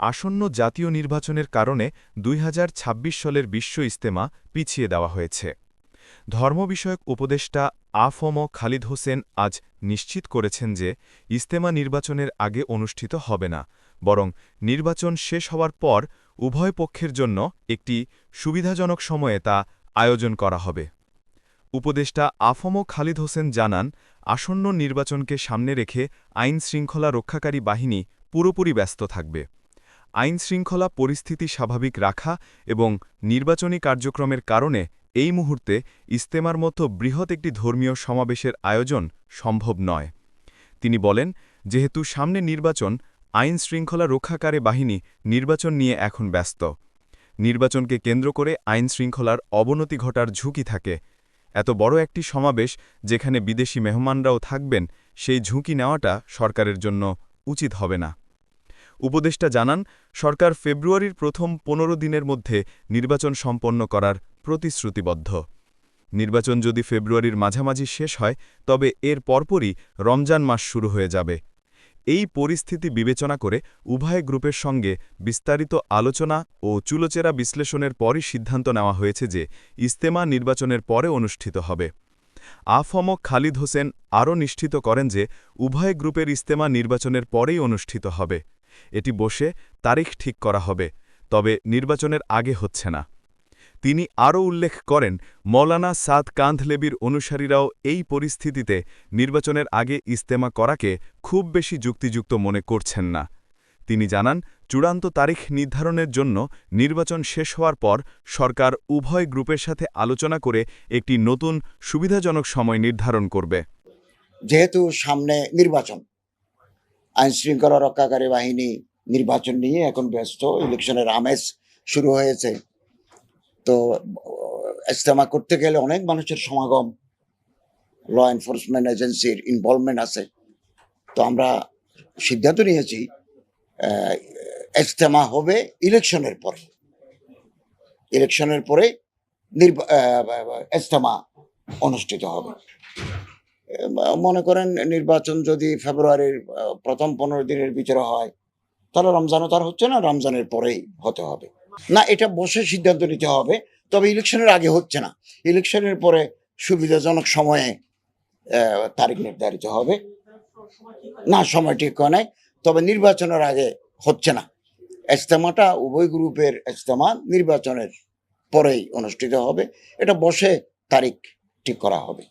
আসন্ন জাতীয় নির্বাচনের কারণে দুই হাজার ছাব্বিশ সালের বিশ্ব ইস্তেমা পিছিয়ে দেওয়া হয়েছে। ধর্ম বিষয়ক উপদেষ্টা আফম খালিদ হোসেন আজ নিশ্চিত করেছেন যে ইস্তেমা নির্বাচনের আগে অনুষ্ঠিত হবে না, বরং নির্বাচন শেষ হওয়ার পর উভয় পক্ষের জন্য একটি সুবিধাজনক সময়ে তা আয়োজন করা হবে। উপদেষ্টা আফম খালিদ হোসেন জানান, আসন্ন নির্বাচনকে সামনে রেখে আইন শৃঙ্খলা রক্ষাকারী বাহিনী পুরোপুরি ব্যস্ত থাকবে। আইন শৃঙ্খলা পরিস্থিতি স্বাভাবিক রাখা এবং নির্বাচনী কার্যক্রমের কারণে এই মুহূর্তে ইস্তেমার মতো বৃহৎ একটি ধর্মীয় সমাবেশের আয়োজন সম্ভব নয়। তিনি বলেন, যেহেতু সামনে নির্বাচন আইন শৃঙ্খলা রক্ষাকারী বাহিনী নির্বাচন নিয়ে এখন ব্যস্ত। নির্বাচনকে কেন্দ্র করে আইন শৃঙ্খলার অবনতি ঘটার ঝুঁকি থাকে। এত বড় একটি সমাবেশ যেখানে বিদেশি মেহমানরাও থাকবেন, সেই ঝুঁকি নেওয়াটা সরকারের জন্য উচিত হবে না। উপদেষ্টা জানান, সরকার ফেব্রুয়ারির প্রথম পনেরো দিনের মধ্যে নির্বাচন সম্পন্ন করার প্রতিশ্রুতিবদ্ধ। নির্বাচন যদি ফেব্রুয়ারির মাঝামাঝি শেষ হয়, তবে এর পরপরই রমজান মাস শুরু হয়ে যাবে। এই পরিস্থিতি বিবেচনা করে উভয় গ্রুপের সঙ্গে বিস্তারিত আলোচনা ও চুলোচেরা বিশ্লেষণের পরই সিদ্ধান্ত নেওয়া হয়েছে যে ইস্তেমা নির্বাচনের পরে অনুষ্ঠিত হবে। আফম খালিদ হোসেন আরও নিশ্চিত করেন যে উভয় গ্রুপের ইস্তেমা নির্বাচনের পরেই অনুষ্ঠিত হবে। এটি বসে তারিখ ঠিক করা হবে, তবে নির্বাচনের আগে হচ্ছে না। তিনি আরও উল্লেখ করেন, মৌলানা সাদ কান্ধলেবির অনুসারীরাও এই পরিস্থিতিতে নির্বাচনের আগে ইস্তেমা করাকে খুব বেশি যুক্তিযুক্ত মনে করছেন না। তিনি জানান, চূড়ান্ত তারিখ নির্ধারণের জন্য নির্বাচন শেষ হওয়ার পর সরকার উভয় গ্রুপের সাথে আলোচনা করে একটি নতুন সুবিধাজনক সময় নির্ধারণ করবে। যেহেতু সামনে নির্বাচন আইন শৃঙ্খলা রক্ষাকারী বাহিনী নির্বাচন নিয়ে এখন ব্যস্ত। ইলেকশনের আমেজ শুরু হয়েছে। তো ইস্তেমা করতে গেলে অনেক মানুষের সমাগম ল এনফোর্সমেন্ট এজেন্সির ইনভলভমেন্ট আছে। তো আমরা সিদ্ধান্ত নিয়েছি ইজতেমা হবে ইলেকশনের পরে। ইলেকশনের পরে নির্বা- ইজতেমা অনুষ্ঠিত হবে। মনে করেন নির্বাচন যদি ফেব্রুয়ারির প্রথম পনেরো দিনের ভিতরে হয়, তাহলে রমজানও তার হচ্ছে না, রমজানের পরেই হতে হবে। না, এটা বসে সিদ্ধান্ত নিতে হবে, তবে ইলেকশনের আগে হচ্ছে না। ইলেকশনের পরে সুবিধাজনক সময়ে তারিখ নির্ধারিত হবে। না, সময় ঠিক হয় নাই, তবে নির্বাচনের আগে হচ্ছে না। ইজতেমাটা উভয় গ্রুপের ইজতেমা নির্বাচনের পরেই অনুষ্ঠিত হবে। এটা বসে তারিখ ঠিক করা হবে।